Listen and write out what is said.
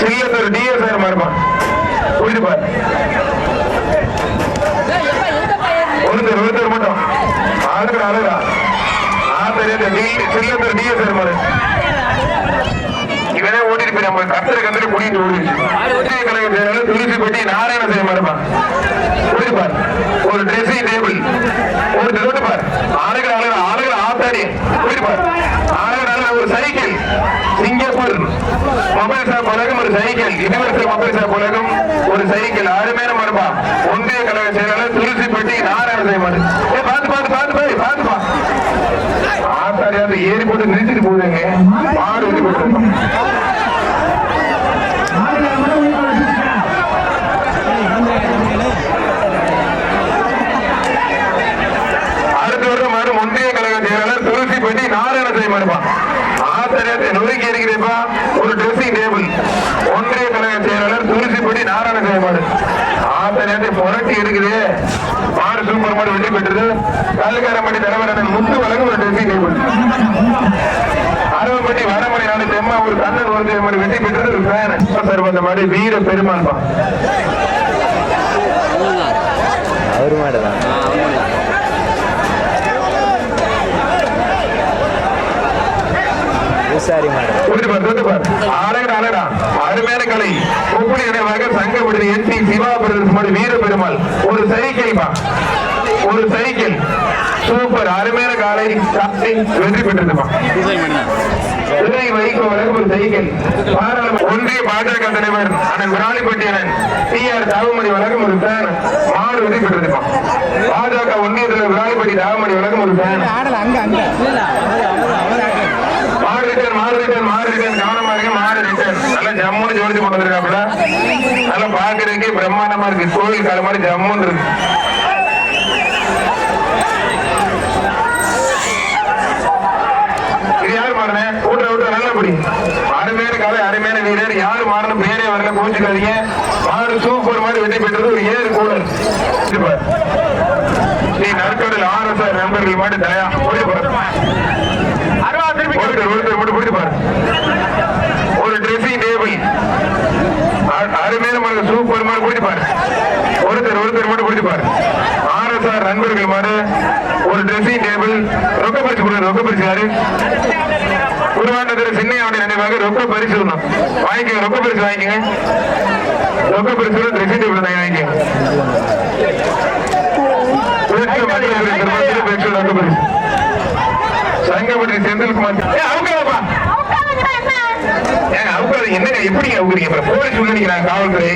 Sillathur TSR மாறுமா? புரியுது பாரு. ஒருத்தர் ஒருத்தர் மட்டும். ஆளுக்கு அழகா ஆ தெரியாது சில்லத்தூர் டிஎஸ்ஆர் மாறு. இவனே ஓடிட்டு போய் நம்ம கத்திர கத்திர குடிட்டு ஓடிச்சு கழகம் செயலாளர் துளசிப்பட்டி நாராயண செய்ய மாறுமா புரியுது பாரு ஒரு ட்ரெஸ்ஸிங் டேபிள் ஒரு ரோட்டு பார் ஆளுகள் ஆளுகள் ஆளுகள் ஆத்தாடி புரியுது பாரு ஆளுகள் ஆளுகள் ஒரு சைக்கிள் சிங்கப்பூர் மொபைல் ஷாப் உலகம் ஒரு சைக்கிள். யுனிவர்சல் மொபைல் ஷாப் உலகம் ஒரு சைக்கிள். அருமையான மரபா. ஒன்றிய கழக செயலாளர் துளசிப்பட்டி நாராயண செய்வாரு ஏ பாத்து பாத்து பாத்து பாரு பாத்து பா ஆத்தாரியாவது ஏறி போட்டு நிறுத்திட்டு போகுதுங்க. மாடு ஊட்டி போட்டு அடுத்த வருடம் வரும் ஒன்றிய கழக செயலாளர் துளசிப்பட்டி நாராயண செய்வாருப்பா நொறுக்கி இருக்கிறேப்பா ஒரு ட்ரெஸ்ஸிங் டேபிள் ஒன்றிய கழக செயலாளர் துளசிப்பட்டி நாராயண செய்யமாடு ஆத்தாரியாத்தை புரட்டி இருக்குது மாடு சூப்பர் மாடு வெற்றி பெற்றது. கல்லுக்காரம்பட்டி தலைவரன் முத்து வழங்கும் ஒரு ட்ரெஸ்ஸிங் டேபிள் அறுபப்பட்டி வடமணி நாடு தெம்மா ஒரு கண்ணன் ஒரு மாதிரி வெற்றி பெற்றது ஒரு ஃபேன் சார் அந்த மாதிரி வீர பெருமாள்பா அவரு மாடு அழகா அருமையான கலை உப்புடி நினைவாக சங்க விடுதி என் டி சிவா பிரதர்ஸ் மாதிரி வீர பெருமாள் ஒரு சைக்கிள் ஒரு சைக்கிள் சூப்பர் அருமையான காலை. வெற்றி பெற்றதுமா இதை வைகோ ஒரு சைக்கிள் பாராளுமன்ற ஒன்றிய பாஜக தலைவர் அண்ணன் விராலிப்பட்டி அண்ணன் டி ஆர் தாவமணி வழங்கும் ஒரு ஃபேன் மாடு வெற்றி பெற்றதுமா பாஜக ஒன்றிய தலைவர் விராலிப்பட்டி தாவமணி வழங்கும் ஒரு ஃபேன் மாடு ரிட்டர்ன் மாடு ரிட்டர்ன் மாடு ரிட்டர்ன் கவனமா இருக்கு மாடு ரிட்டர்ன் நல்லா ஜம்முன்னு ஜோடிச்சு கொண்டு நல்லா பாக்குறதுக்கு பிரம்மாண்டமா இருக்கு. கோவில் கால மாதிரி ஜம்முன்னு இருக்கு. இது யாரு மாறுனே கூட்ட விட்டு நல்லா அருமையான காலை அருமையான வீரர். யாரு மாறணும் பேரே வரல கோச்சுக்காதீங்க மாடு சூப்பர் மாதிரி வெற்றி பெற்றது ஒரு ஏழு கூடல் நீ நற்கடல் ஆர்எஸ்ஆர் நண்பர்கள் மாதிரி தயா போய் பாரு ஒருத்தர் ஒருத்தர் மட்டும் போயிட்டு பாரு ஒரு ட்ரெஸ்ஸிங் டேபிள் மாதிரி சூப்பர் மாதிரி போயிட்டு பாரு. ஒருத்தர் ஒருத்தர் மட்டும் போயிட்டு பாரு. ஆர்எஸ்ஆர் நண்பர்கள் மாதிரி ஒரு ட்ரெஸ்ஸிங் டேபிள் ரொக்க பரிசு கொடுங்க ரொக்க பரிசு யாரு? உருவாண்டத்தில் சின்னையோட நினைவாக ரொக்க பரிசு வாங்கிக்கோங்க ரொக்க பரிசு வாங்கிக்கோங்க. ரொக்க பரிசு ட்ரெஸ்ஸிங் டேபிள் தான் வாங்கிக்கோங்க. சங்கப்பட்டி செந்தில்குமார். என்ன எப்படி போலீஸ் உள்ள நிக்கிறாங்க காவல்துறை.